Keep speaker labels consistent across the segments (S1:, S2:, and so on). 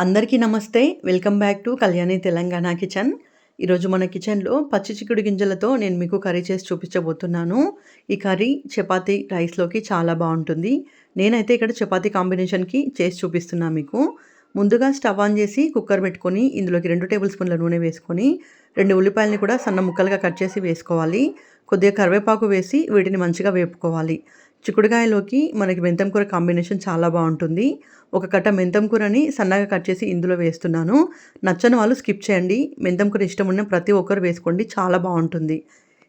S1: అందరికీ నమస్తే. Welcome back to Kalyani Telangana kitchen. ఈరోజు మన కిచెన్లో పచ్చి చిక్కుడు గింజలతో నేను మీకు కర్రీ చేసి చూపించబోతున్నాను. ఈ కర్రీ చపాతీ రైస్లోకి చాలా బాగుంటుంది. నేనైతే ఇక్కడ చపాతీ కాంబినేషన్కి చేసి చూపిస్తున్నాను మీకు. ముందుగా స్టవ్ ఆన్ చేసి కుక్కర్ పెట్టుకొని ఇందులోకి రెండు టేబుల్ స్పూన్ల నూనె వేసుకొని రెండు ఉల్లిపాయలని కూడా సన్న ముక్కలుగా కట్ చేసి వేసుకోవాలి. కొద్దిగా కరివేపాకు వేసి వీటిని మంచిగా వేపుకోవాలి. చిక్కుడుకాయలోకి మనకి మెంతం కూర కాంబినేషన్ చాలా బాగుంటుంది. ఒక కట్ట మెంతం కూరని సన్నగా కట్ చేసి ఇందులో వేస్తున్నాను. నచ్చని వాళ్ళు స్కిప్ చేయండి. మెంతం కూర ఇష్టం ఉన్న ప్రతి ఒక్కరు వేసుకోండి. చాలా బాగుంటుంది.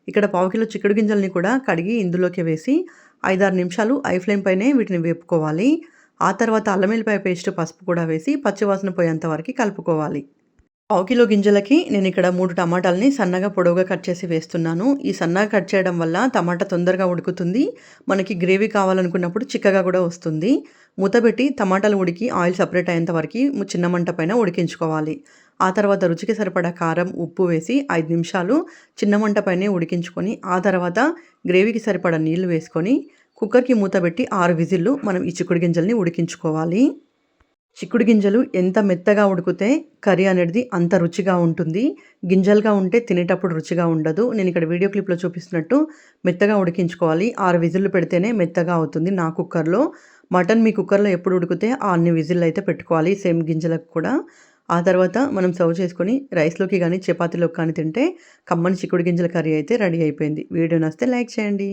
S1: ఇక్కడ పావు కిలో చిక్కుడు గింజల్ని కూడా కడిగి ఇందులోకి వేసి ఐదారు నిమిషాలు ఐ ఫ్లేమ్ పైనే వీటిని వేపుకోవాలి. ఆ తర్వాత అల్లం వెల్లిపాయ పేస్ట్ పసుపు కూడా వేసి పచ్చివాసన పోయేంత వరకు కలుపుకోవాలి. పావు కిలో గింజలకి నేను ఇక్కడ మూడు టమాటాలని సన్నగా పొడవుగా కట్ చేసి వేస్తున్నాను. ఈ సన్నగా కట్ చేయడం వల్ల టమాటా తొందరగా ఉడుకుతుంది. మనకి గ్రేవీ కావాలనుకున్నప్పుడు చిక్కగా కూడా వస్తుంది. మూతబెట్టి టమాటాలు ఉడికి ఆయిల్ సపరేట్ అయ్యేంత వరకు చిన్న మంట పైన ఉడికించుకోవాలి. ఆ తర్వాత రుచికి సరిపడా కారం ఉప్పు వేసి ఐదు నిమిషాలు చిన్న మంట పైనే ఉడికించుకొని ఆ తర్వాత గ్రేవీకి సరిపడా నీళ్ళు వేసుకొని కుక్కర్కి మూతబెట్టి ఆరు విజిల్లు మనం ఈ చిక్కుడు గింజల్ని ఉడికించుకోవాలి. చిక్కుడు గింజలు ఎంత మెత్తగా ఉడికితే కర్రీ అనేది అంత రుచిగా ఉంటుంది. గింజలుగా ఉంటే తినేటప్పుడు రుచిగా ఉండదు. నేను ఇక్కడ వీడియో క్లిప్లో చూపిస్తున్నట్టు మెత్తగా ఉడికించుకోవాలి. ఆరు విజిల్లు పెడితేనే మెత్తగా అవుతుంది నా కుక్కర్లో. మటన్ మీ కుక్కర్లో ఎప్పుడు ఉడికితే ఆ అన్ని విజిల్లు అయితే పెట్టుకోవాలి సేమ్ గింజలకు కూడా. ఆ తర్వాత మనం సర్వ్ చేసుకొని రైస్లోకి కానీ చపాతీలోకి కానీ తింటే కమ్మని చిక్కుడు గింజల కర్రీ అయితే రెడీ అయిపోయింది. వీడియో నస్తే లైక్ చేయండి.